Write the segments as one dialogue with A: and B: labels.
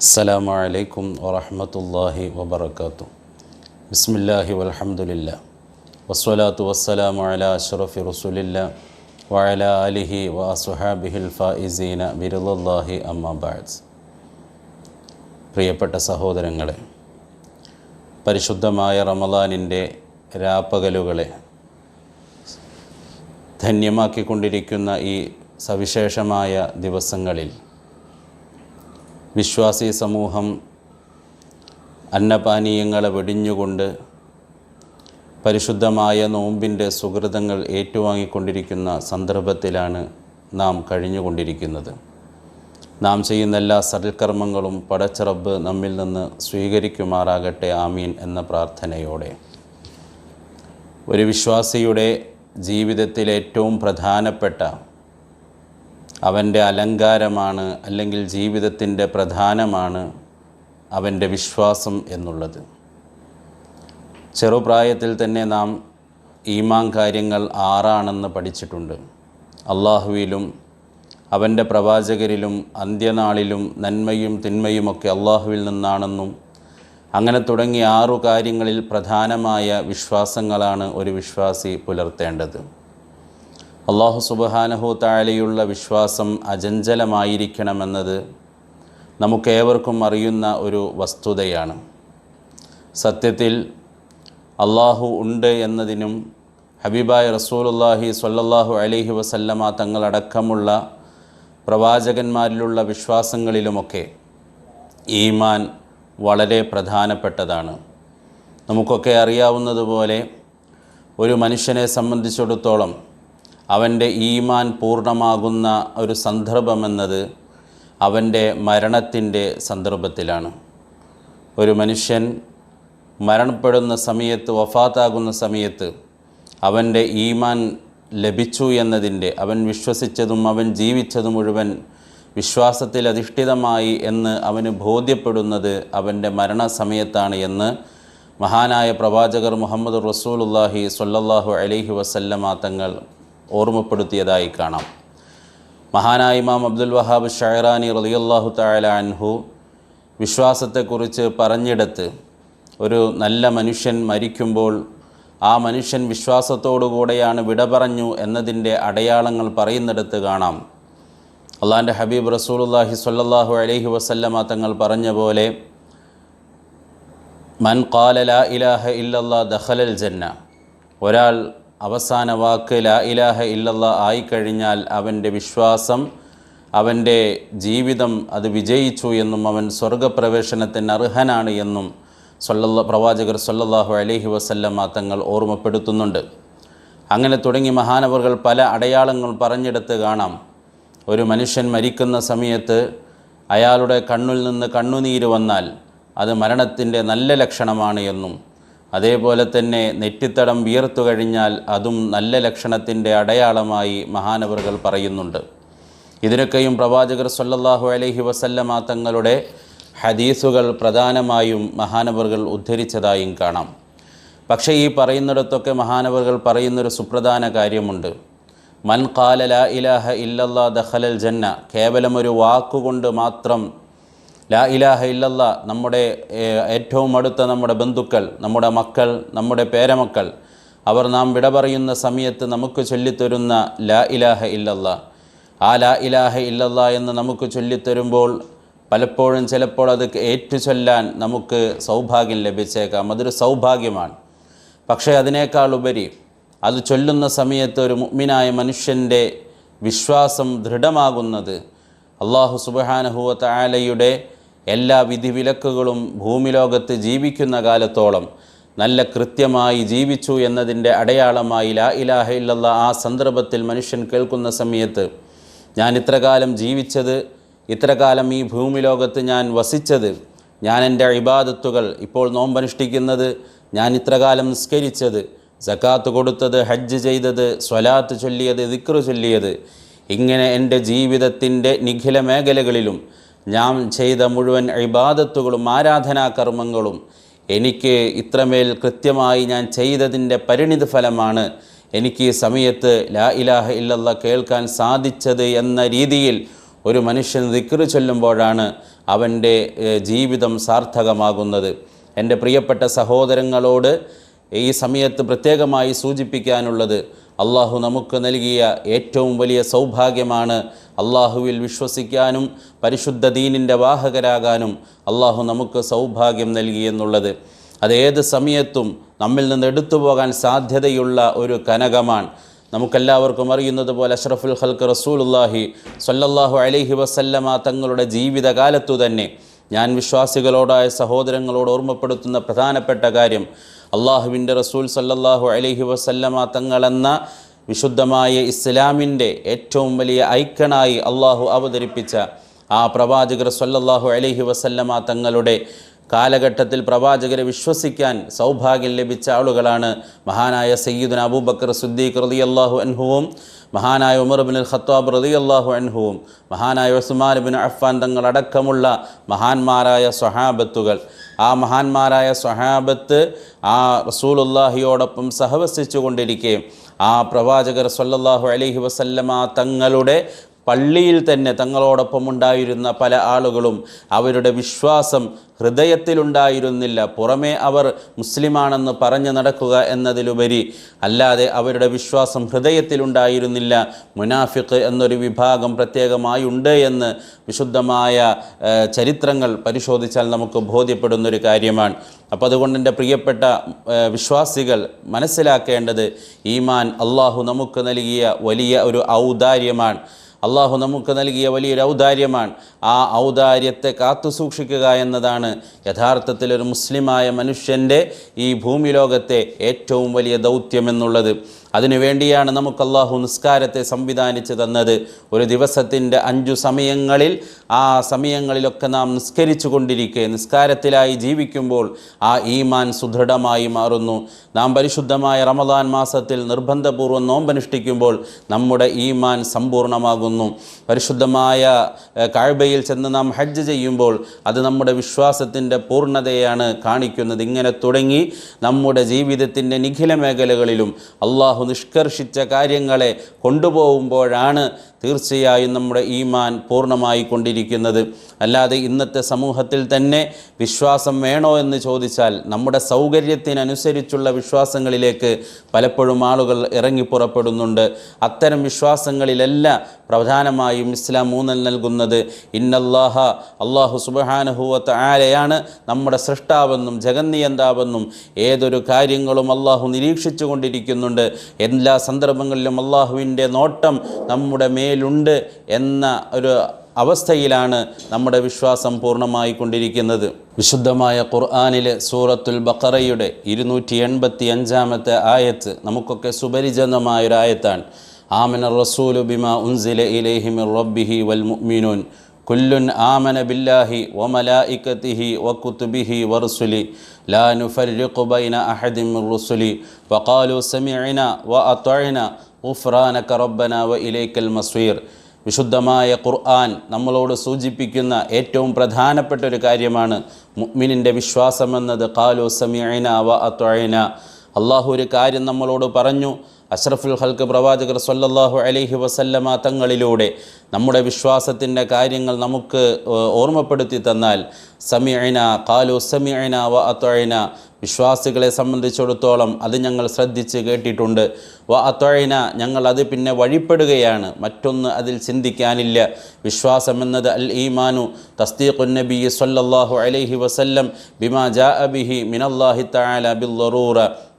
A: السلام عليكم ورحمة الله وبركاته بسم الله والحمد لله والصلاة والسلام على أشرف رسول الله وعلى آله وأصحابه الفائزين برضا الله أما بعد പ്രിയപ്പെട്ട സഹോദരങ്ങളെ പരിശുദ്ധമായ റമദാനിൻ്റെ രാപ്പകലുകളെ ധന്യമാക്കിക്കൊണ്ടിരിക്കുന്ന ഈ സവിശേഷമായ ദിവസങ്ങളിൽ വിശ്വാസി സമൂഹം അന്നപാനീയങ്ങളെ വെടിഞ്ഞുകൊണ്ട് പരിശുദ്ധമായ നോമ്പിന്റെ സുഹൃതങ്ങൾ ഏറ്റുവാങ്ങിക്കൊണ്ടിരിക്കുന്ന സന്ദർഭത്തിലാണ് നാം കഴിഞ്ഞുകൊണ്ടിരിക്കുന്നത്. നാം ചെയ്യുന്ന എല്ലാ സൽക്കർമ്മങ്ങളും പടച്ചറബ് നമ്മിൽ നിന്ന് സ്വീകരിക്കുമാറാകട്ടെ ആമീൻ എന്ന പ്രാർത്ഥനയോടെ. ഒരു വിശ്വാസിയുടെ ജീവിതത്തിൽ ഏറ്റവും പ്രധാനപ്പെട്ട അവന്റെ അലങ്കാരമാണ് അല്ലെങ്കിൽ ജീവിതത്തിന്റെ പ്രധാനമാണ് അവന്റെ വിശ്വാസം എന്നുള്ളത്. ചെറുപ്രായത്തിൽ തന്നെ നാം ഈമാൻ കാര്യങ്ങൾ ആറാണെന്ന് പഠിച്ചിട്ടുണ്ട്. അള്ളാഹുവിലും അവന്റെ പ്രവാചകരിലും അന്ത്യനാളിലും നന്മയും തിന്മയുമൊക്കെ അള്ളാഹുവിൽ നിന്നാണെന്നും അങ്ങനെ തുടങ്ങിയ ആറു കാര്യങ്ങളിൽ പ്രധാനമായ വിശ്വാസങ്ങളാണ് ഒരു വിശ്വാസി പുലർത്തേണ്ടത്. അള്ളാഹു സുബഹാനഹു താഴെയുള്ള വിശ്വാസം അജഞ്ചലമായിരിക്കണമെന്നത് നമുക്കേവർക്കും അറിയുന്ന ഒരു വസ്തുതയാണ്. സത്യത്തിൽ അള്ളാഹു ഉണ്ട് എന്നതിനും ഹബീബായ് റസൂലുല്ലാഹി സ്വല്ലല്ലാഹു അലൈഹി വസല്ലമ തങ്ങളടക്കമുള്ള പ്രവാചകന്മാരിലുള്ള വിശ്വാസങ്ങളിലുമൊക്കെ ഈമാൻ വളരെ പ്രധാനപ്പെട്ടതാണ്. നമുക്കൊക്കെ അറിയാവുന്നതുപോലെ ഒരു മനുഷ്യനെ സംബന്ധിച്ചിടത്തോളം അവന്റെ ഈമാൻ പൂർണമാകുന്ന ഒരു സന്ദർഭമെന്നത് അവന്റെ മരണത്തിന്റെ സന്ദർഭത്തിലാണ്. ഒരു മനുഷ്യൻ മരണപ്പെടുന്ന സമയത്ത് വഫാത്താകുന്ന സമയത്ത് അവന്റെ ഈമാൻ ലഭിച്ചു എന്നതിന്റെ അവൻ വിശ്വസിച്ചതും അവൻ ജീവിച്ചതും മുഴുവൻ വിശ്വാസത്തിൽ അധിഷ്ഠിതമായി എന്ന് അവന് ബോധ്യപ്പെടുന്നത് അവന്റെ മരണസമയത്താണ് എന്ന് മഹാനായ പ്രവാചകർ മുഹമ്മദ് റസൂലുല്ലാഹി സ്വല്ലല്ലാഹു അലൈഹി വസല്ലമ തങ്ങൾ ഓർമ്മപ്പെടുത്തിയതായി കാണാം. മഹാനായ ഇമാം അബ്ദുൽ വഹാബ് ഷഹറാനി റലിയല്ലാഹു തആല അൻഹു വിശ്വാസത്തെക്കുറിച്ച് പറഞ്ഞിടത്ത് ഒരു നല്ല മനുഷ്യൻ മരിക്കുമ്പോൾ ആ മനുഷ്യൻ വിശ്വാസത്തോടുകൂടെയാണ് വിട പറഞ്ഞു എന്നതിന്റെ അടയാളങ്ങൾ പറയുന്നിടത്ത് കാണാം. അള്ളാന്റെ ഹബീബ് റസൂലുല്ലാഹി സ്വല്ലല്ലാഹു അലൈഹി വസല്ലമ തങ്ങൾ പറഞ്ഞ പോലെ മൻ ഖാല ലാ ഇലാഹ ഇല്ലല്ലാ ദഖലൽ ജന്ന ഒരാൾ അവസാന വാക്ക് ലാ ഇലാഹ ഇല്ലല്ല ആയിക്കഴിഞ്ഞാൽ അവന്റെ വിശ്വാസം അവന്റെ ജീവിതം അത് വിജയിച്ചു എന്നും അവൻ സ്വർഗപ്രവേശനത്തിന് അർഹനാണ് എന്നും സൊല്ല പ്രവാചകർ സല്ലല്ലാഹു അലഹി വസല്ലമ തങ്ങൾ ഓർമ്മപ്പെടുത്തുന്നുണ്ട്. അങ്ങനെ തുടങ്ങി മഹാനവറുകൾ പല അടയാളങ്ങൾ പറഞ്ഞെടുത്ത് കാണാം. ഒരു മനുഷ്യൻ മരിക്കുന്ന സമയത്ത് അയാളുടെ കണ്ണിൽ നിന്ന് കണ്ണുനീര് വന്നാൽ അത് മരണത്തിന്റെ നല്ല ലക്ഷണമാണ് എന്നും അതേപോലെ തന്നെ നെറ്റിത്തടം വിയർത്തു കഴിഞ്ഞാൽ അതും നല്ല ലക്ഷണത്തിന്റെ അടയാളമായി മഹാനവറുകൾ പറയുന്നുണ്ട്. ഇതിനൊക്കെയും പ്രവാചകർ സല്ലല്ലാഹു അലഹി വസല്ലമ തങ്ങളുടെ ഹദീസുകൾ പ്രധാനമായും മഹാനവറുകൾ ഉദ്ധരിച്ചതായും കാണാം. പക്ഷേ ഈ പറയുന്നിടത്തൊക്കെ മഹാനവറുകൾ പറയുന്നൊരു സുപ്രധാന കാര്യമുണ്ട്. മൻ കാല ലാ ഇലാഹ ഇല്ലല്ലാ ദഖലൽ ജന്ന കേവലം ഒരു വാക്കുകൊണ്ട് മാത്രം ലാ ഇലാഹ ഇല്ലല്ല നമ്മുടെ ഏറ്റവും അടുത്ത നമ്മുടെ ബന്ധുക്കൾ നമ്മുടെ മക്കൾ നമ്മുടെ പേരമക്കൾ അവർ നാം വിട പറയുന്ന സമയത്ത് നമുക്ക് ചൊല്ലിത്തരുന്ന ലാ ഇലാഹ ഇല്ലല്ല. ആ ലാ ഇലാഹ ഇല്ലല്ല എന്ന് നമുക്ക് ചൊല്ലിത്തരുമ്പോൾ പലപ്പോഴും ചിലപ്പോൾ അത് ഏറ്റു ചൊല്ലാൻ നമുക്ക് സൗഭാഗ്യം ലഭിച്ചേക്കാം. അതൊരു സൗഭാഗ്യമാണ്. പക്ഷേ അതിനേക്കാൾ ഉപരി അത് ചൊല്ലുന്ന സമയത്ത് ഒരു മുഗ്മിനായ മനുഷ്യന്റെ വിശ്വാസം ദൃഢമാകുന്നത് അള്ളാഹു സുബഹാനഹുവ താലയുടെ എല്ലാ വിധിവിലക്കുകളും ഭൂമിലോകത്ത് ജീവിക്കുന്ന കാലത്തോളം നല്ല കൃത്യമായി ജീവിച്ചു എന്നതിന്റെ അടയാളമായി ലാ ഇലാഹ ഇല്ലല്ല ആ സന്ദർഭത്തിൽ മനുഷ്യൻ കേൾക്കുന്ന സമയത്ത് ഞാൻ ഇത്രകാലം ജീവിച്ചത് ഇത്രകാലം ഈ ഭൂമിലോകത്ത് ഞാൻ വസിച്ചത് ഞാൻ എന്റെ ഇബാദത്തുകൾ ഇപ്പോൾ നോമ്പനുഷ്ഠിക്കുന്നത് ഞാൻ ഇത്രകാലം നിസ്കരിച്ചത് സക്കാത്ത് കൊടുത്തത് ഹജ്ജ് ചെയ്തത് സ്വലാത്ത് ചൊല്ലിയത് ദിക്റ് ചൊല്ലിയത് ഇങ്ങനെ എന്റെ ജീവിതത്തിന്റെ നിഖില മേഖലകളിലും ഞാൻ ചെയ്ത മുഴുവൻ ഇബാദത്തുകളും ആരാധനാ കർമ്മങ്ങളും എനിക്ക് ഇത്രമേൽ കൃത്യമായി ഞാൻ ചെയ്തതിന്റെ പരിണിത ഫലമാണ് എനിക്ക് ഈ സമയത്ത് ലാ ഇലാഹ ഇല്ലല്ല കേൾക്കാൻ സാധിച്ചത് എന്ന രീതിയിൽ ഒരു മനുഷ്യൻ ദിക്കറി ചൊല്ലുമ്പോഴാണ് അവന്റെ ജീവിതം സാർത്ഥകമാകുന്നത്. എന്റെ പ്രിയപ്പെട്ട സഹോദരങ്ങളോട് ഈ സമയത്ത് പ്രത്യേകമായി സൂചിപ്പിക്കാനുള്ളത് അള്ളാഹു നമുക്ക് നൽകിയ ഏറ്റവും വലിയ സൗഭാഗ്യമാണ് അള്ളാഹുവിൽ വിശ്വസിക്കാനും പരിശുദ്ധ ദീനിന്റെ വാഹകരാകാനും അള്ളാഹു നമുക്ക് സൗഭാഗ്യം നൽകിയെന്നുള്ളത് അതേത് സമയത്തും നമ്മിൽ നിന്ന് എടുത്തു പോകാൻ സാധ്യതയുള്ള ഒരു കനകമാണ്. നമുക്കെല്ലാവർക്കും അറിയുന്നത് പോലെ അഷ്റഫുൽ ഹൽക്ക് റസൂലുല്ലാഹി സ്വല്ലല്ലാഹു അലൈഹി വസല്ലമ തങ്ങളുടെ ജീവിതകാലത്തു തന്നെ ഞാൻ വിശ്വാസികളോടായ സഹോദരങ്ങളോട് ഓർമ്മപ്പെടുത്തുന്ന പ്രധാനപ്പെട്ട കാര്യം അള്ളാഹുവിന്റെ റസൂൽ സല്ലല്ലാഹു അലൈഹി വസല്ലമ തങ്ങളെന്ന വിശുദ്ധമായ ഇസ്ലാമിന്റെ ഏറ്റവും വലിയ ഐക്കണായി അള്ളാഹു അവതരിപ്പിച്ച ആ പ്രവാചകർ സല്ലല്ലാഹു അലൈഹി വസല്ലമ തങ്ങളുടെ കാലഘട്ടത്തിൽ പ്രവാചകരെ വിശ്വസിക്കാൻ സൗഭാഗ്യം ലഭിച്ച ആളുകളാണ് മഹാനായ സയ്യിദുൻ അബൂബക്കർ സുദ്ദീഖ് റളിയല്ലാഹു അൻഹുവും മഹാനായ ഉമർ ബിൻ ഖത്താബ് റളിയല്ലാഹു അൻഹുവും മഹാനായ ഉസ്മാൻ ബിൻ അഫ്ഫാൻ തങ്ങളടക്കമുള്ള മഹാന്മാരായ സ്വഹാബത്തുകൾ. ആ മഹാന്മാരായ സ്വഹാബത്ത് ആ റസൂലുല്ലാഹിയോടൊപ്പം സഹവസിച്ചു കൊണ്ടിരിക്കുകയും ആ പ്രവാചകർ സല്ലല്ലാഹു അലഹി വസല്ലമ തങ്ങളുടെ പള്ളിയിൽ തന്നെ തങ്ങളോടൊപ്പം ഉണ്ടായിരുന്ന പല ആളുകളും അവരുടെ വിശ്വാസം ഹൃദയത്തിലുണ്ടായിരുന്നില്ല. പുറമേ അവർ മുസ്ലിമാണെന്ന് പറഞ്ഞു നടക്കുക എന്നതിലുപരി അല്ലാതെ അവരുടെ വിശ്വാസം ഹൃദയത്തിലുണ്ടായിരുന്നില്ല. മുനാഫിഖ് എന്നൊരു വിഭാഗം പ്രത്യേകമായി ഉണ്ട് എന്ന് വിശുദ്ധമായ ചരിത്രങ്ങൾ പരിശോധിച്ചാൽ നമുക്ക് ബോധ്യപ്പെടുന്നൊരു കാര്യമാണ്. അപ്പോൾ അതുകൊണ്ട് എന്റെ പ്രിയപ്പെട്ട വിശ്വാസികൾ മനസ്സിലാക്കേണ്ടത് ഈമാൻ അള്ളാഹു നമുക്ക് നൽകിയ വലിയ ഒരു ഔദാര്യമാണ്. അള്ളാഹു നമുക്ക് നൽകിയ വലിയൊരു ഔദാര്യമാണ്. ആ ഔദാര്യത്തെ കാത്തു സൂക്ഷിക്കുക എന്നതാണ് യഥാർത്ഥത്തിൽ ഒരു മുസ്ലിമായ മനുഷ്യന്റെ ഈ ഭൂമി ലോകത്തെ ഏറ്റവും വലിയ ദൗത്യമെന്നുള്ളത് അതിനുവേണ്ടിയാണ് നമുക്ക് അള്ളാഹു നിസ്കാരത്തെ സംവിധാനിച്ച് തന്നത്. ഒരു ദിവസത്തിന്റെ അഞ്ചു സമയങ്ങളിൽ ആ സമയങ്ങളിലൊക്കെ നാം നിസ്കരിച്ചു കൊണ്ടിരിക്കെ നിസ്കാരത്തിലായി ജീവിക്കുമ്പോൾ ആ ഈമാൻ സുദൃഢമായി മാറുന്നു. നാം പരിശുദ്ധമായ റമദാൻ മാസത്തിൽ നിർബന്ധപൂർവം നോമ്പനുഷ്ഠിക്കുമ്പോൾ നമ്മുടെ ഈമാൻ സമ്പൂർണമാകുന്നു പരിശുദ്ധമായ കാഴ്ബയിൽ ചെന്ന് നാം ഹജ്ജ് ചെയ്യുമ്പോൾ അത് നമ്മുടെ വിശ്വാസത്തിന്റെ പൂർണതയാണ് കാണിക്കുന്നത്. ഇങ്ങനെ തുടങ്ങി നമ്മുടെ ജീവിതത്തിന്റെ നിഖില മേഖലകളിലും അള്ളാഹു നിഷ്കർഷിച്ച കാര്യങ്ങളെ കൊണ്ടുപോകുമ്പോഴാണ് തീർച്ചയായും നമ്മുടെ ഈമാൻ പൂർണമായി കൊണ്ടിരിക്കുന്നത്. അല്ലാതെ ഇന്നത്തെ സമൂഹത്തിൽ തന്നെ വിശ്വാസം വേണോ എന്ന് ചോദിച്ചാൽ നമ്മുടെ സൗകര്യത്തിനനുസരിച്ചുള്ള വിശ്വാസങ്ങളിലേക്ക് പലപ്പോഴും ആളുകൾ ഇറങ്ങി പുറപ്പെടുന്നുണ്ട്. അത്തരം വിശ്വാസങ്ങളിലല്ല പ്രധാനമായും ഇസ്ലാം മൂന്നൽ നൽകുന്നത്. ഇന്നല്ലാഹ അള്ളാഹു സുബഹാനഹുവത്ത് ആരെയാണ് നമ്മുടെ സൃഷ്ടാവെന്നും ജഗന്നിയന്താവെന്നും ഏതൊരു കാര്യങ്ങളും അള്ളാഹു നിരീക്ഷിച്ചു കൊണ്ടിരിക്കുന്നുണ്ട് എല്ലാ സന്ദർഭങ്ങളിലും അള്ളാഹുവിന്റെ നോട്ടം നമ്മുടെ മേലുണ്ട് എന്ന ഒരു അവസ്ഥയിലാണ് നമ്മുടെ വിശ്വാസം പൂർണമായി കൊണ്ടിരിക്കുന്നത് വിശുദ്ധമായ ഖുർആാനിലെ സൂറത്തുൽ ബക്കറയുടെ ഇരുന്നൂറ്റി എൺപത്തി അഞ്ചാമത്തെ ആയത്ത് നമുക്കൊക്കെ സുപരിചിതമായൊരായത്താണ്. ആമിന റസൂലു ബിമ ഉൻസില ഇലൈഹി മിർ റബ്ബിഹി വൽ മുഅ്മിനൂൻ. കുല്ലുൻ ആമന ബില്ലാഹി വമലായിക്കത്തിഹി വകുതുബിഹി വറുസുലി ലാ നുഫരിഖു ബൈന അഹദിം റുസുലി. വഖാലു സമിഅന വഅതഅന ഗുഫ്രാനക റബ്ബന വഇലൈക്കൽ മസ്വീർ വിശുദ്ധമായ ഖുർആൻ നമ്മളോട് സൂചിപ്പിക്കുന്ന ഏറ്റവും പ്രധാനപ്പെട്ട ഒരു കാര്യമാണ് മുഅ്മിനിന്റെ വിശ്വാസമെന്നത്. കാലു സമിഅന വ അത്വഅന അള്ളാഹു ഒരു കാര്യം നമ്മളോട് പറഞ്ഞു അഷ്റഫുൽ ഹൽക്ക് പ്രവാചകർ സല്ലല്ലാഹു അലൈഹി വസല്ലമ തങ്ങളിലൂടെ നമ്മുടെ വിശ്വാസത്തിന്റെ കാര്യങ്ങൾ നമുക്ക് ഓർമ്മപ്പെടുത്തി തന്നാൽ സമിഅന കാലു സമിഅന വ അത്വഴന വിശ്വാസികളെ സംബന്ധിച്ചിടത്തോളം അത് ഞങ്ങൾ ശ്രദ്ധിച്ച് കേട്ടിട്ടുണ്ട്. വ അത്വഴന ഞങ്ങൾ അത് പിന്നെ വഴിപ്പെടുകയാണ്. മറ്റൊന്ന് അതിൽ ചിന്തിക്കാനില്ല. വിശ്വാസം എന്നത് അൽ ഈമാനു തസ്തീഖുൻ നബി സല്ലല്ലാഹു അലൈഹി വസല്ലം ബിമാ ജാ അബിഹി മിനല്ലാഹി തആല ബിൽ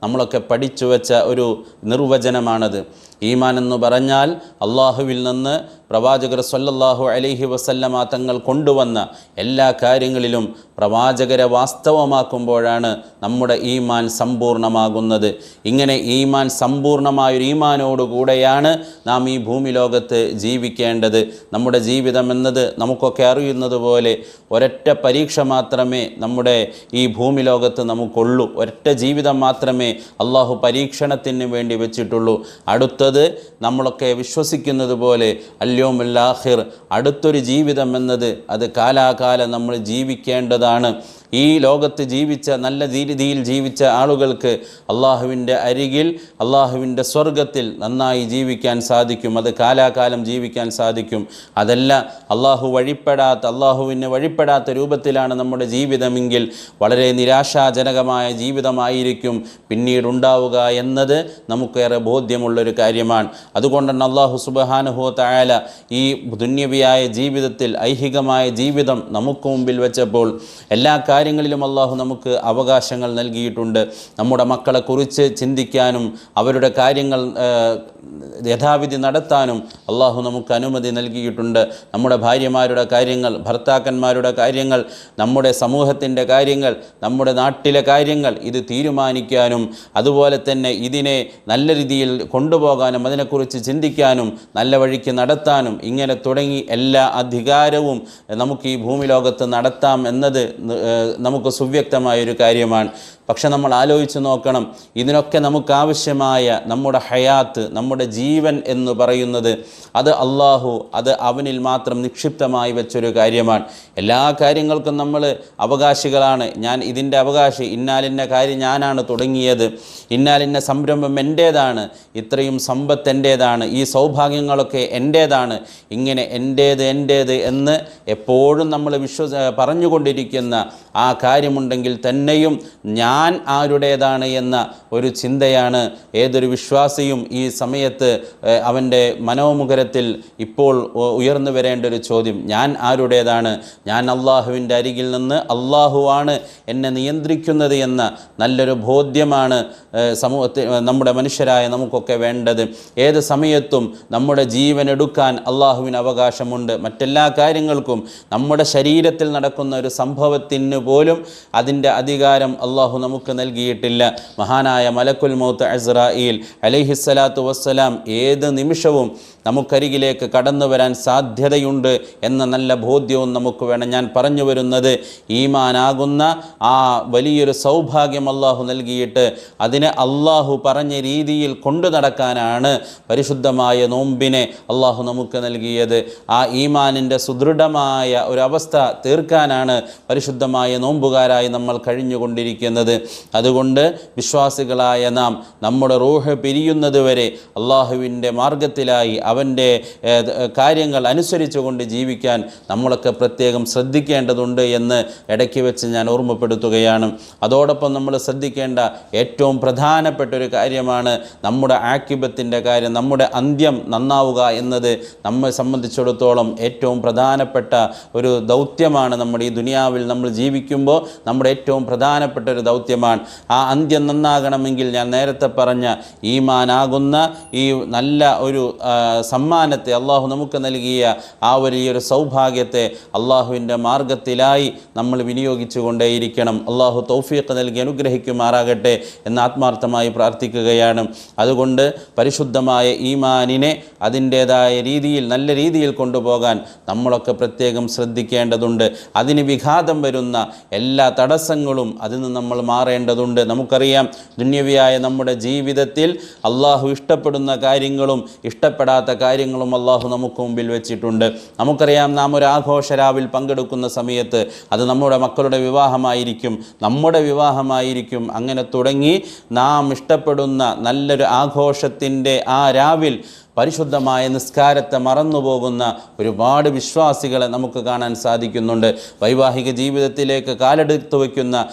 A: നമ്മളൊക്കെ പഠിച്ചു വെച്ച ഒരു നിർവചനമാണത്. ഈമാൻ എന്ന് പറഞ്ഞാൽ അള്ളാഹുവിൽ നിന്ന് പ്രവാചകർ സല്ലല്ലാഹു അലൈഹി വസല്ലമ തങ്ങൾ കൊണ്ടുവന്ന എല്ലാ കാര്യങ്ങളിലും പ്രവാചകരെ വാസ്തവമാക്കുമ്പോഴാണ് നമ്മുടെ ഈമാൻ സമ്പൂർണമാകുന്നത് ഇങ്ങനെ ഈമാൻ സമ്പൂർണമായൊരു ഈമാനോടുകൂടെയാണ് നാം ഈ ഭൂമി ലോകത്ത് ജീവിക്കേണ്ടത്. നമ്മുടെ ജീവിതം എന്നത് നമുക്കൊക്കെ അറിയുന്നത് പോലെ ഒരൊറ്റ പരീക്ഷ മാത്രമേ നമ്മുടെ ഈ ഭൂമി ലോകത്ത് നമുക്കുള്ളൂ. ഒരൊറ്റ ജീവിതം മാത്രമേ അള്ളാഹു പരീക്ഷണത്തിന് വേണ്ടി വെച്ചിട്ടുള്ളൂ. അടുത്തത് നമ്മളൊക്കെ വിശ്വസിക്കുന്നത് പോലെ അല്യോമുല്ലാഹിർ അടുത്തൊരു ജീവിതം എന്നത് അത് കാലാകാലം നമ്മൾ ജീവിക്കേണ്ടതാണ്. ഈ ലോകത്ത് ജീവിച്ച നല്ല രീതിയിൽ ജീവിച്ച ആളുകൾക്ക് അള്ളാഹുവിന്റെ അരികിൽ അള്ളാഹുവിന്റെ സ്വർഗത്തിൽ നന്നായി ജീവിക്കാൻ സാധിക്കും. അത് കാലാകാലം ജീവിക്കാൻ സാധിക്കും. അതല്ല അള്ളാഹു വഴിപ്പെടാത്ത അള്ളാഹുവിന് വഴിപ്പെടാത്ത രൂപത്തിലാണ് നമ്മുടെ ജീവിതമെങ്കിൽ വളരെ നിരാശാജനകമായ ജീവിതമായിരിക്കും പിന്നീട് ഉണ്ടാവുക എന്നത് നമുക്കേറെ ബോധ്യമുള്ളൊരു കാര്യമാണ്. അതുകൊണ്ടാണ് അള്ളാഹു സുബഹാനുഹോ തായാല ഈ ദുന്യവിയായ ജീവിതത്തിൽ ഐഹികമായ ജീവിതം നമുക്ക് മുമ്പിൽ വെച്ചപ്പോൾ എല്ലാ കാര്യങ്ങളിലും അള്ളാഹു നമുക്ക് അവകാശങ്ങൾ നൽകിയിട്ടുണ്ട്. നമ്മുടെ മക്കളെക്കുറിച്ച് ചിന്തിക്കാനും അവരുടെ കാര്യങ്ങൾ യഥാവിധി നടത്താനും അള്ളാഹു നമുക്ക് അനുമതി നൽകിയിട്ടുണ്ട്. നമ്മുടെ ഭാര്യമാരുടെ കാര്യങ്ങൾ ഭർത്താക്കന്മാരുടെ കാര്യങ്ങൾ നമ്മുടെ സമൂഹത്തിന്റെ കാര്യങ്ങൾ നമ്മുടെ നാട്ടിലെ കാര്യങ്ങൾ ഇത് തീരുമാനിക്കാനും അതുപോലെ തന്നെ ഇതിനെ നല്ല രീതിയിൽ കൊണ്ടുപോകാനും അതിനെക്കുറിച്ച് ചിന്തിക്കാനും നല്ല വഴിക്ക് നടത്താനും ഇങ്ങനെ തുടങ്ങി എല്ലാ അധികാരവും നമുക്ക് ഈ ഭൂമി ലോകത്ത് നടത്താം എന്നത് നമുക്ക് സുവ്യക്തമായൊരു കാര്യമാണ്. പക്ഷെ നമ്മൾ ആലോചിച്ച് നോക്കണം ഇതിനൊക്കെ നമുക്കാവശ്യമായ നമ്മുടെ ഹയാത്ത് നമ്മുടെ ജീവൻ എന്ന് പറയുന്നത് അത് അള്ളാഹു അത് അവനിൽ മാത്രം നിക്ഷിപ്തമായി വെച്ചൊരു കാര്യമാണ്. എല്ലാ കാര്യങ്ങൾക്കും നമ്മൾ അവകാശികളാണ്. ഞാൻ ഇതിന്റെ അവകാശി ഇന്നാലിന്ന കാര്യം ഞാനാണ് തുടങ്ങിയത്. ഇന്നാലിന്ന സംരംഭം എന്റേതാണ്. ഇത്രയും സമ്പത്ത് എന്റേതാണ്. ഈ സൗഭാഗ്യങ്ങളൊക്കെ എന്റേതാണ്. ഇങ്ങനെ എന്റേത് എന്റേത് എന്ന് എപ്പോഴും നമ്മൾ വിശ്വസ പറഞ്ഞുകൊണ്ടിരിക്കുന്ന ആ കാര്യമുണ്ടെങ്കിൽ തന്നെയും ഞാൻ ആരുടേതാണ് എന്ന ഒരു ചിന്തയാണ് ഏതൊരു വിശ്വാസിയും ഈ സമയത്ത് അവന്റെ മനോമുഖരത്തിൽ ഇപ്പോൾ ഉയർന്നു വരേണ്ട ഒരു ചോദ്യം. ഞാൻ ആരുടേതാണ്? ഞാൻ അള്ളാഹുവിന്റെ അരികിൽ നിന്ന് അള്ളാഹുവാണ് എന്നെ നിയന്ത്രിക്കുന്നത് എന്ന നല്ലൊരു ബോധ്യമാണ് സമൂഹത്തിൽ നമ്മുടെ മനുഷ്യരായ നമുക്കൊക്കെ വേണ്ടത്. ഏത് സമയത്തും നമ്മുടെ ജീവൻ എടുക്കാൻ അള്ളാഹുവിന് അവകാശമുണ്ട്. മറ്റെല്ലാ കാര്യങ്ങൾക്കും നമ്മുടെ ശരീരത്തിൽ നടക്കുന്ന ഒരു സംഭവത്തിന് പോലും അതിന്റെ അധികാരം അള്ളാഹു നമുക്ക് നൽകിയിട്ടില്ല. മഹാനായ മലക്കുൽ മൗത്ത് അസ്രായിൽ അലൈഹിസ്സലാത്തു വസ്സലാം ഏത് നിമിഷവും നമുക്കരികിലേക്ക് കടന്നു വരാൻ സാധ്യതയുണ്ട് എന്ന നല്ല ബോധ്യവും നമുക്ക് വേണം ഞാൻ പറഞ്ഞു വരുന്നത്. ഈമാനാകുന്ന ആ വലിയൊരു സൗഭാഗ്യം അള്ളാഹു നൽകിയിട്ട് അതിനെ അള്ളാഹു പറഞ്ഞ രീതിയിൽ കൊണ്ടു നടക്കാനാണ് പരിശുദ്ധമായ നോമ്പിനെ അള്ളാഹു നമുക്ക് നൽകിയത്. ആ ഈമാനിന്റെ സുദൃഢമായ ഒരവസ്ഥ തീർക്കാനാണ് പരിശുദ്ധമായ നോമ്പുകാരായി നമ്മൾ കഴിഞ്ഞുകൊണ്ടിരിക്കുന്നത്. അതുകൊണ്ട് വിശ്വാസികളായ നാം നമ്മുടെ റൂഹ് പിരിയുന്നത് വരെ അള്ളാഹുവിന്റെ മാർഗത്തിലായി അവന്റെ കാര്യങ്ങൾ അനുസരിച്ചു കൊണ്ട് ജീവിക്കാൻ നമ്മളൊക്കെ പ്രത്യേകം ശ്രദ്ധിക്കേണ്ടതുണ്ട് എന്ന് ഇടയ്ക്ക് വെച്ച് ഞാൻ ഓർമ്മപ്പെടുത്തുകയാണ്. അതോടൊപ്പം നമ്മൾ ശ്രദ്ധിക്കേണ്ട ഏറ്റവും പ്രധാനപ്പെട്ട ഒരു കാര്യമാണ് നമ്മുടെ ആക്കിബത്തിന്റെ കാര്യം. നമ്മുടെ അന്ത്യം നന്നാവുക എന്നത് നമ്മെ സംബന്ധിച്ചിടത്തോളം ഏറ്റവും പ്രധാനപ്പെട്ട ഒരു ദൗത്യമാണ് നമ്മുടെ ഈ ദുനിയാവിൽ നമ്മൾ ജീവിക്കുമ്പോൾ നമ്മുടെ ഏറ്റവും പ്രധാനപ്പെട്ട ഒരു ദൗത്യമാണ് ആ അന്ത്യം നന്നാകണമെങ്കിൽ ഞാൻ നേരത്തെ പറഞ്ഞ ഈമാനാകുന്ന ഈ നല്ല ഒരു സമ്മാനത്തെ അള്ളാഹു നമുക്ക് നൽകിയ ആ ഒരു ഈ ഒരു സൗഭാഗ്യത്തെ അള്ളാഹുവിന്റെ മാർഗത്തിലായി നമ്മൾ വിനിയോഗിച്ചു കൊണ്ടേയിരിക്കണം അള്ളാഹു തൗഫീഖ് നൽകി അനുഗ്രഹിക്കുമാറാകട്ടെ എന്ന് ആത്മാർത്ഥമായി പ്രാർത്ഥിക്കുകയാണ്. അതുകൊണ്ട് പരിശുദ്ധമായ ഈമാനിനെ അതിന്റേതായ രീതിയിൽ നല്ല രീതിയിൽ കൊണ്ടുപോകാൻ നമ്മളൊക്കെ പ്രത്യേകം ശ്രദ്ധിക്കേണ്ടതുണ്ട്. അതിന് വിഘാതം വരുന്ന എല്ലാ തടസ്സങ്ങളും അതിന് നമ്മൾ മാറേണ്ടതുണ്ട്. നമുക്കറിയാം ദുന്യവിയായ നമ്മുടെ ജീവിതത്തിൽ അള്ളാഹു ഇഷ്ടപ്പെടുന്ന കാര്യങ്ങളും ഇഷ്ടപ്പെടാത്ത കാര്യങ്ങളും അള്ളാഹു നമുക്ക് മുമ്പിൽ വെച്ചിട്ടുണ്ട്. നമുക്കറിയാം നാം ഒരു ആഘോഷരാവിൽ പങ്കെടുക്കുന്ന സമയത്ത് അത് നമ്മുടെ മക്കളുടെ വിവാഹമായിരിക്കും നമ്മുടെ വിവാഹമായിരിക്കും. അങ്ങനെ തുടങ്ങി നാം ഇഷ്ടപ്പെടുന്ന നല്ലൊരു ആഘോഷത്തിന്റെ ആ രാവിൽ പരിശുദ്ധമായ നിസ്കാരത്തെ മറന്നുപോകുന്ന ഒരുപാട് വിശ്വാസികളെ നമുക്ക് കാണാൻ സാധിക്കുന്നുണ്ട്. വൈവാഹിക ജീവിതത്തിലേക്ക് കാലെടുത്തു വയ്ക്കുന്ന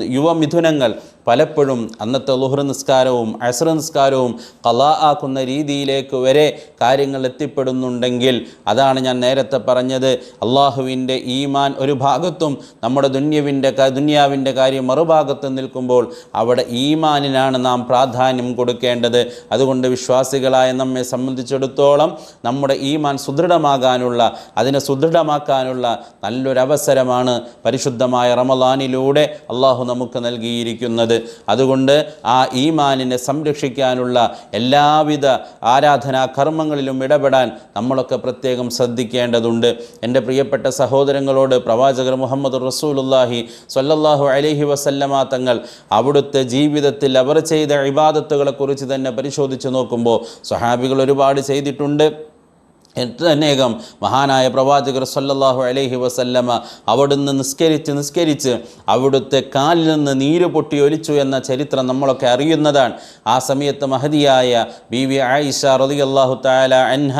A: യുവമിഥുനങ്ങൾ പലപ്പോഴും അന്നത്തെ ലുഹർ നിസ്കാരവും അസ്ര നിസ്കാരവും കലാ ആക്കുന്ന രീതിയിലേക്ക് വരെ കാര്യങ്ങൾ എത്തിപ്പെടുന്നുണ്ടെങ്കിൽ അതാണ് ഞാൻ നേരത്തെ പറഞ്ഞത്. അള്ളാഹുവിന്റെ ഈമാൻ ഒരു ഭാഗത്തും നമ്മുടെ ദുന്യവിന്റെ ദുന്യാവിന്റെ കാര്യം മറുഭാഗത്തും നിൽക്കുമ്പോൾ അവിടെ ഈമാനിനാണ് നാം പ്രാധാന്യം കൊടുക്കേണ്ടത്. അതുകൊണ്ട് വിശ്വാസികളായ നമ്മെ സംബന്ധിച്ചിടത്തോളം നമ്മുടെ ഈമാൻ സുദൃഢമാകാനുള്ള അതിനെ സുദൃഢമാക്കാനുള്ള നല്ലൊരവസരമാണ് പരിശുദ്ധമായ റമലാനിലൂടെ അള്ളാഹു നമുക്ക് നൽകിയിരിക്കുന്നത്. അതുകൊണ്ട് ആ ഈമാനിനെ സംരക്ഷിക്കാനുള്ള എല്ലാവിധ ആരാധനാ കർമ്മങ്ങളിലും ഇടപെടാൻ നമ്മളൊക്കെ പ്രത്യേകം ശ്രദ്ധിക്കേണ്ടതുണ്ട്. എന്റെ പ്രിയപ്പെട്ട സഹോദരങ്ങളോട് പ്രവാചകർ മുഹമ്മദ് റസൂലുല്ലാഹി സ്വല്ലല്ലാഹു അലൈഹി വസല്ലമ തങ്ങൾ അവിടുത്തെ ജീവിതത്തിൽ അവർ ചെയ്ത ഇബാദത്തുകളെക്കുറിച്ച് തന്നെ പരിശോധിച്ച് നോക്കുമ്പോൾ സ്വഹാബികൾ ഒരുപാട് ചെയ്തിട്ടുണ്ട്. അനേകം മഹാനായ പ്രവാചകർ സല്ലല്ലാഹു അലൈഹി വസല്ലമ അവിടുന്ന് നിസ്കരിച്ച് നിസ്കരിച്ച് അവിടുത്തെ കാലിൽ നിന്ന് നീര് പൊട്ടി ഒലിച്ചു എന്ന ചരിത്രം നമ്മളൊക്കെ അറിയുന്നതാണ്. ആ സമയത്ത് മഹതിയായ ബി വി ആയിഷ റളിയല്ലാഹു താല അൻഹ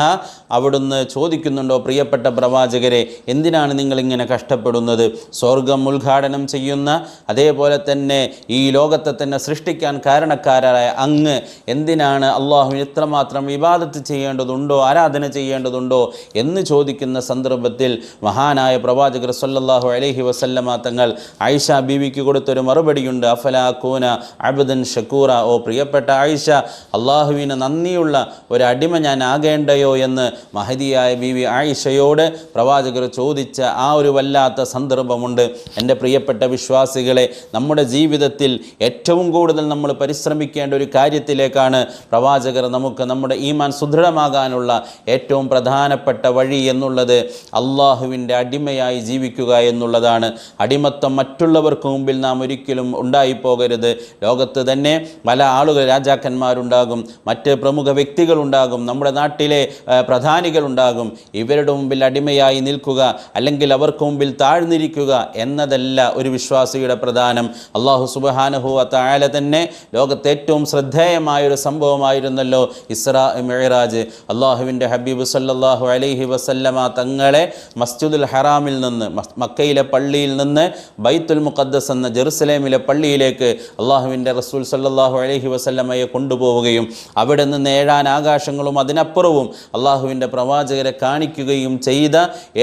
A: അവിടുന്ന് ചോദിക്കുന്നുണ്ടോ പ്രിയപ്പെട്ട പ്രവാചകരെ എന്തിനാണ് നിങ്ങളിങ്ങനെ കഷ്ടപ്പെടുന്നത്? സ്വർഗം ഉദ്ഘാടനം ചെയ്യുന്ന അതേപോലെ തന്നെ ഈ ലോകത്തെ തന്നെ സൃഷ്ടിക്കാൻ കാരണക്കാരായ അങ്ങ് എന്തിനാണ് അള്ളാഹുവിന് ഇത്രമാത്രം വിവാദത്ത് ചെയ്യേണ്ടതുണ്ടോ ആരാധന ചെയ്യേണ്ടതുണ്ടോ എന്ന് ചോദിക്കുന്ന സന്ദർഭത്തിൽ മഹാനായ പ്രവാചകർ സല്ലാഹു അലഹി വസല്ലമ തങ്ങൾ ആയിഷ ബീവിക്ക് കൊടുത്തൊരു മറുപടിയുണ്ട്. അഫല കൂന അബദൻ ഷക്കൂറ. ഓ പ്രിയപ്പെട്ട ആയിഷ അള്ളാഹുവിന് നന്ദിയുള്ള ഒരു അടിമ ഞാൻ ആകേണ്ടയോ എന്ന് മഹതിയായ ബീവി ആയിഷയോട് പ്രവാചകർ ചോദിച്ച ആ ഒരു വല്ലാത്ത സന്ദർഭമുണ്ട്. എന്റെ പ്രിയപ്പെട്ട വിശ്വാസികളെ നമ്മുടെ ജീവിതത്തിൽ ഏറ്റവും കൂടുതൽ നമ്മൾ പരിശ്രമിക്കേണ്ട ഒരു കാര്യത്തിലേക്കാണ് പ്രവാചകർ നമുക്ക് നമ്മുടെ ഈമാൻ സുദൃഢമാകാനുള്ള ഏറ്റവും പ്രധാനപ്പെട്ട വഴി എന്നുള്ളത് അള്ളാഹുവിന്റെ അടിമയായി ജീവിക്കുക എന്നുള്ളതാണ്. അടിമത്തം മറ്റുള്ളവർക്ക് മുമ്പിൽ നാം ഒരിക്കലും ഉണ്ടായിപ്പോകരുത്. ലോകത്ത് തന്നെ പല ആളുകൾ രാജാക്കന്മാരുണ്ടാകും മറ്റ് പ്രമുഖ വ്യക്തികളുണ്ടാകും നമ്മുടെ നാട്ടിലെ പ്രധാനികളുണ്ടാകും. ഇവരുടെ മുമ്പിൽ അടിമയായി നിൽക്കുക അല്ലെങ്കിൽ അവർക്ക് മുമ്പിൽ താഴ്ന്നിരിക്കുക എന്നതല്ല ഒരു വിശ്വാസിയുടെ പ്രധാനം. അള്ളാഹു സുബഹാനഹു തായാല തന്നെ ലോകത്തെ ഏറ്റവും ശ്രദ്ധേയമായൊരു സംഭവമായിരുന്നല്ലോ ഇസ്രാ മെഹറാജ് അള്ളാഹുവിന്റെ ഹബീബ് സല്ലല്ലാഹു അലൈഹി വസല്ലമ തങ്ങളെ മസ്ജിദുൽ ഹറാമിൽ നിന്ന് മക്കയിലെ പള്ളിയിൽ നിന്ന് ബൈത്തുൽ മുഖദ്ദസ് എന്ന ജെറുസലേമിലെ പള്ളിയിലേക്ക് അള്ളാഹുവിന്റെ റസൂൽ സല്ലാഹു അലൈഹി വസല്ലമയെ കൊണ്ടുപോവുകയും അവിടെ നിന്ന് ഏഴാൻ ആകാശങ്ങളും അതിനപ്പുറവും അള്ളാഹുവിന്റെ പ്രവാചകരെ കാണിക്കുകയും ചെയ്ത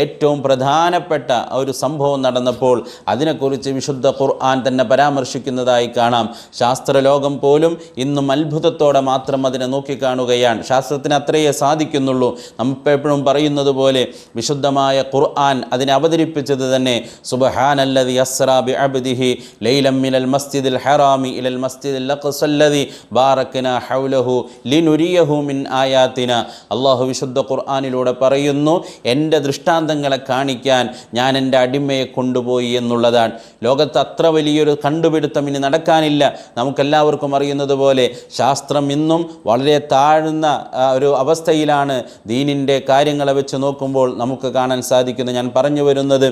A: ഏറ്റവും പ്രധാനപ്പെട്ട ഒരു സംഭവം നടന്നപ്പോൾ അതിനെക്കുറിച്ച് വിശുദ്ധ ഖുർആൻ തന്നെ പരാമർശിക്കുന്നതായി കാണാം. ശാസ്ത്രലോകം പോലും ഇന്നും അത്ഭുതത്തോടെ മാത്രം അതിനെ നോക്കിക്കാണുകയാണ്. ശാസ്ത്രത്തിന് അത്രയേ സാധിക്കുന്നുള്ളൂ. എപ്പോഴും പറയുന്നത് പോലെ വിശുദ്ധമായ ഖുർആൻ അതിനെ അവതരിപ്പിച്ചത് തന്നെ സുബഹാനല്ലതി അസ്രാബി അബ്ദിഹി ലൈലം മിനൽ മസ്ജിദിൽ ഹറാമി ഇലൽ മസ്ജിദിൽ അഖ്സല്ലദി ബാറക്കന ഹൗലഹു ലിനുരിയഹു മിൻ ആയാത്തിന. അള്ളാഹു വിശുദ്ധ ഖുർആനിലൂടെ പറയുന്നു എന്റെ ദൃഷ്ടാന്തങ്ങളെ കാണിക്കാൻ ഞാൻ എന്റെ അടിമയെ കൊണ്ടുപോയി എന്നുള്ളതാണ്. ലോകത്ത് അത്ര വലിയൊരു കണ്ടുപിടുത്തം ഇനി നടക്കാനില്ല. നമുക്കെല്ലാവർക്കും അറിയുന്നത് പോലെ ശാസ്ത്രം ഇന്നും വളരെ താഴ്ന്ന ഒരു അവസ്ഥയിലാണ് ദീനിന്റെ കാര്യങ്ങളെ വെച്ച് നോക്കുമ്പോൾ നമുക്ക് കാണാൻ സാധിക്കുന്നത് ഞാൻ പറഞ്ഞു വരുന്നത്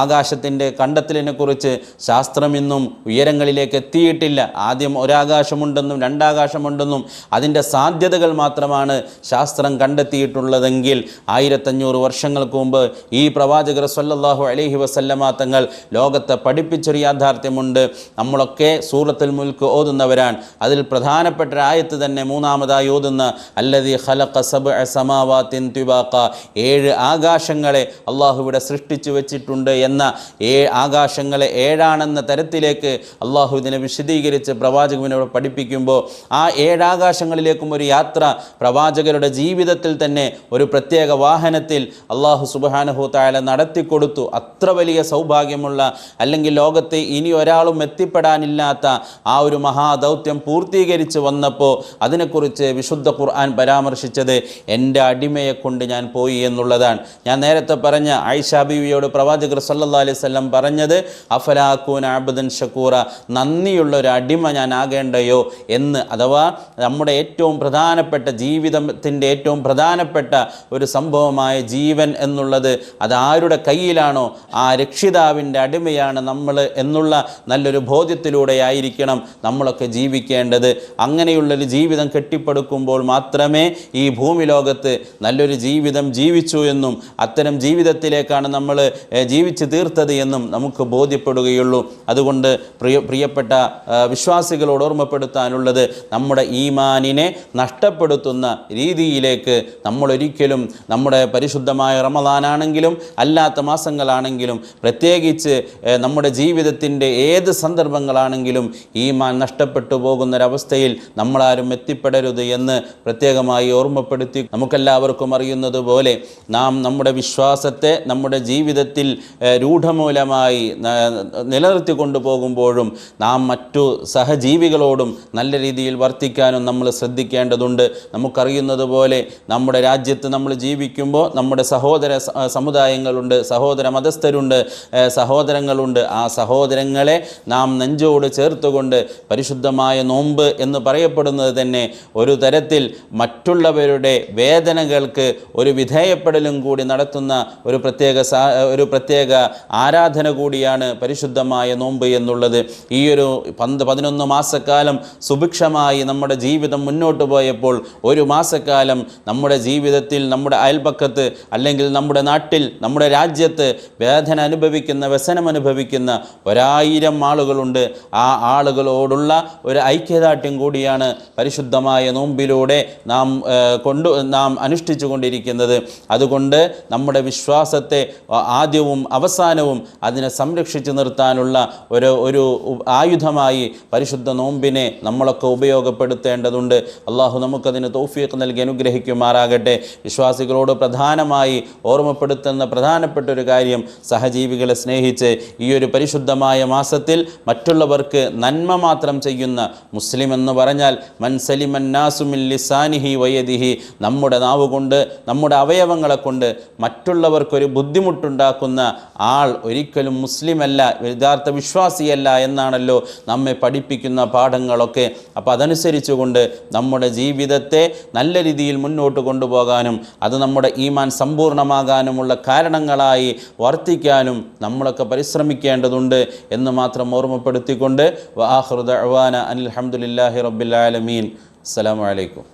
A: ആകാശത്തിന്റെ കണ്ടെത്തലിനെ കുറിച്ച് ശാസ്ത്രം ഇന്നും ഉയരങ്ങളിലേക്ക് എത്തിയിട്ടില്ല. ആദ്യം ഒരാകാശമുണ്ടെന്നും രണ്ടാകാശമുണ്ടെന്നും അതിന്റെ സാധ്യതകൾ മാത്രമാണ് ശാസ്ത്രം കണ്ടെത്തിയിട്ടുള്ളതെങ്കിൽ ആയിരത്തഞ്ഞൂറ് വർഷങ്ങൾക്ക് മുമ്പ് ഈ പ്രവാചകർ സല്ലല്ലാഹു അലൈഹി വസല്ലമ തങ്ങൾ ലോകത്തെ പഠിപ്പിച്ചൊരു യാഥാർത്ഥ്യമുണ്ട്. നമ്മളൊക്കെ സൂറത്തുൽ മുൽക്ക് ഓതുന്നവരാണ്. അതിൽ പ്രധാനപ്പെട്ട ആയത്ത് തന്നെ മൂന്നാമതായി ഓതുന്ന അല്ലതി ഖലഖ സബ്അ സമാവാത്തിൻ തിബാഖ ഏഴ് ആകാശങ്ങളെ അള്ളാഹു ഇവിടെ സൃഷ്ടിച്ചു വെച്ചിട്ടുണ്ട് എന്ന ഏ ആകാശങ്ങളെ ഏഴാണെന്ന തരത്തിലേക്ക് അള്ളാഹു ഇതിനെ വിശദീകരിച്ച് പ്രവാചകനോട് പഠിപ്പിക്കുമ്പോൾ ആ ഏഴാകാശങ്ങളിലേക്കും ഒരു യാത്ര പ്രവാചകരുടെ ജീവിതത്തിൽ തന്നെ ഒരു പ്രത്യേക വാഹനത്തിൽ അള്ളാഹു സുബാനഹു തായാല നടത്തിക്കൊടുത്തു. അത്ര വലിയ സൗഭാഗ്യമുള്ള അല്ലെങ്കിൽ ലോകത്തെ ഇനി ഒരാളും എത്തിപ്പെടാനില്ലാത്ത ആ ഒരു മഹാദൗത്യം പൂർത്തീകരിച്ച് വന്നപ്പോൾ അതിനെക്കുറിച്ച് വിശുദ്ധ ഖുർആൻ പരാമർശിച്ചത് എന്റെ അടിമയെ കൊണ്ട് ഞാൻ പോയി എന്നുള്ളതാണ്. ഞാൻ നേരത്തെ പറഞ്ഞ ആയിഷാ ബീവിയോട് പ്രവാചകർ സല്ലാ അലൈഹി വസല്ലം പറഞ്ഞത് അഫലാക്കൂൻ അബ്ദൻ ഷക്കൂറ നന്ദിയുള്ള ഒരു അടിമ ഞാൻ ആകേണ്ടയോ എന്ന് അഥവാ നമ്മുടെ ഏറ്റവും പ്രധാനപ്പെട്ട ജീവിതത്തിന്റെ ഏറ്റവും പ്രധാനപ്പെട്ട ഒരു സംഭവമായ ജീവൻ എന്നുള്ളത് അത് ആരുടെ കയ്യിലാണോ ആ രക്ഷിതാവിന്റെ അടിമയാണ് നമ്മൾ എന്നുള്ള നല്ലൊരു ബോധ്യത്തിലൂടെ ആയിരിക്കണം നമ്മളൊക്കെ ജീവിക്കേണ്ടത്. അങ്ങനെയുള്ളൊരു ജീവിതം കെട്ടിപ്പടുക്കുമ്പോൾ മാത്രമേ ഈ ഭൂമി ലോകത്ത് നല്ലൊരു ജീവിതം ജീവിച്ചു എന്നും അത്തരം ജീവിതത്തിലേക്കാണ് നമ്മൾ ജീവിച്ചു തീർത്തത് എന്നും നമുക്ക് ബോധ്യപ്പെടുകയുള്ളൂ. അതുകൊണ്ട് പ്രിയ പ്രിയപ്പെട്ട വിശ്വാസികളോട് ഓർമ്മപ്പെടുത്താനുള്ളത് നമ്മുടെ ഈമാനിനെ നഷ്ടപ്പെടുത്തുന്ന രീതിയിലേക്ക് നമ്മളൊരിക്കലും നമ്മുടെ പരിശുദ്ധമായ റമദാനാണെങ്കിലും അല്ലാത്ത മാസങ്ങളാണെങ്കിലും പ്രത്യേകിച്ച് നമ്മുടെ ജീവിതത്തിന്റെ ഏത് സന്ദർഭങ്ങളാണെങ്കിലും ഈമാൻ നഷ്ടപ്പെട്ടു പോകുന്നൊരവസ്ഥയിൽ നമ്മളാരും എത്തിപ്പെടരുത് എന്ന് പ്രത്യേകമായി ഓർമ്മപ്പെടുത്തി നമുക്കെല്ലാവർക്കും അറിയുന്നത് പോലെ നാം നമ്മുടെ വിശ്വാസത്തെ നമ്മുടെ ജീവിതത്തിൽ രൂഢമൂലമായി നിലനിർത്തി കൊണ്ടുപോകുമ്പോഴും നാം മറ്റു സഹജീവികളോടും നല്ല രീതിയിൽ വർത്തിക്കാനും നമ്മൾ ശ്രദ്ധിക്കേണ്ടതുണ്ട്. നമുക്കറിയുന്നത് പോലെ നമ്മുടെ രാജ്യത്ത് നമ്മൾ ജീവിക്കുമ്പോൾ നമ്മുടെ സഹോദര സമുദായങ്ങളുണ്ട് സഹോദര മതസ്ഥരുണ്ട് സഹോദരങ്ങളുണ്ട്. ആ സഹോദരങ്ങളെ നാം നെഞ്ചോട് ചേർത്തുകൊണ്ട് പരിശുദ്ധമായ നോമ്പ് എന്ന് പറയപ്പെടുന്നത് തന്നെ ഒരു തരത്തിൽ മറ്റുള്ളവരുടെ വേദനകൾ കൽപ്പനകൾക്ക് ഒരു വിധേയപ്പെടലും കൂടി നടത്തുന്ന ഒരു പ്രത്യേക ഒരു പ്രത്യേക ആരാധന കൂടിയാണ് പരിശുദ്ധമായ നോമ്പ് എന്നുള്ളത്. ഈ ഒരു പന്ത് പതിനൊന്ന് മാസക്കാലം സുഭിക്ഷമായി നമ്മുടെ ജീവിതം മുന്നോട്ട് പോയപ്പോൾ ഒരു മാസക്കാലം നമ്മുടെ ജീവിതത്തിൽ നമ്മുടെ അയൽപക്കത്ത് അല്ലെങ്കിൽ നമ്മുടെ നാട്ടിൽ നമ്മുടെ രാജ്യത്ത് വേദന അനുഭവിക്കുന്ന വ്യസനം അനുഭവിക്കുന്ന ഒരായിരം ആളുകളുണ്ട്. ആ ആളുകളോടുള്ള ഒരു ഐക്യദാർഢ്യം കൂടിയാണ് പരിശുദ്ധമായ നോമ്പിലൂടെ നാം കൊണ്ട് നാം അനുഷ്ഠിച്ചു കൊണ്ടിരിക്കുന്നത് അതുകൊണ്ട് നമ്മുടെ വിശ്വാസത്തെ ആദ്യവും അവസാനവും അതിനെ സംരക്ഷിച്ചു നിർത്താനുള്ള ഒരു ഒരു ആയുധമായി പരിശുദ്ധ നോമ്പിനെ നമ്മളൊക്കെ ഉപയോഗപ്പെടുത്തേണ്ടതുണ്ട്. അള്ളാഹു നമുക്കതിന് തോഫിയൊക്കെ നൽകി അനുഗ്രഹിക്കുമാറാകട്ടെ. വിശ്വാസികളോട് പ്രധാനമായി ഓർമ്മപ്പെടുത്തുന്ന പ്രധാനപ്പെട്ട ഒരു കാര്യം സഹജീവികളെ സ്നേഹിച്ച് ഈ ഒരു പരിശുദ്ധമായ മാസത്തിൽ മറ്റുള്ളവർക്ക് നന്മ മാത്രം ചെയ്യുന്ന മുസ്ലിം എന്ന് പറഞ്ഞാൽ മൻസലിമൻ നാസുമിൻ ലിസാനിഹി വയദിഹി നമ്മുടെ നാവ് കൊണ്ട് നമ്മുടെ അവയവങ്ങളെ കൊണ്ട് മറ്റുള്ളവർക്കൊരു ബുദ്ധിമുട്ടുണ്ടാക്കുന്ന ആൾ ഒരിക്കലും മുസ്ലിമല്ല യഥാർത്ഥ വിശ്വാസിയല്ല എന്നാണല്ലോ നമ്മെ പഠിപ്പിക്കുന്ന പാഠങ്ങളൊക്കെ. അപ്പോൾ അതനുസരിച്ച് കൊണ്ട് നമ്മുടെ ജീവിതത്തെ നല്ല രീതിയിൽ മുന്നോട്ട് കൊണ്ടുപോകാനും അത് നമ്മുടെ ഈമാൻ സമ്പൂർണമാകാനുമുള്ള കാരണങ്ങളായി വർത്തിക്കാനും നമ്മളൊക്കെ പരിശ്രമിക്കേണ്ടതുണ്ട് എന്ന് മാത്രം ഓർമ്മപ്പെടുത്തിക്കൊണ്ട് വാഹൃദ അഹ്വാന അനിൽ അഹമ്മദില്ലാഹി റബ്ബിൽ ആലമീൻ. അസ്സലാമു അലൈക്കും.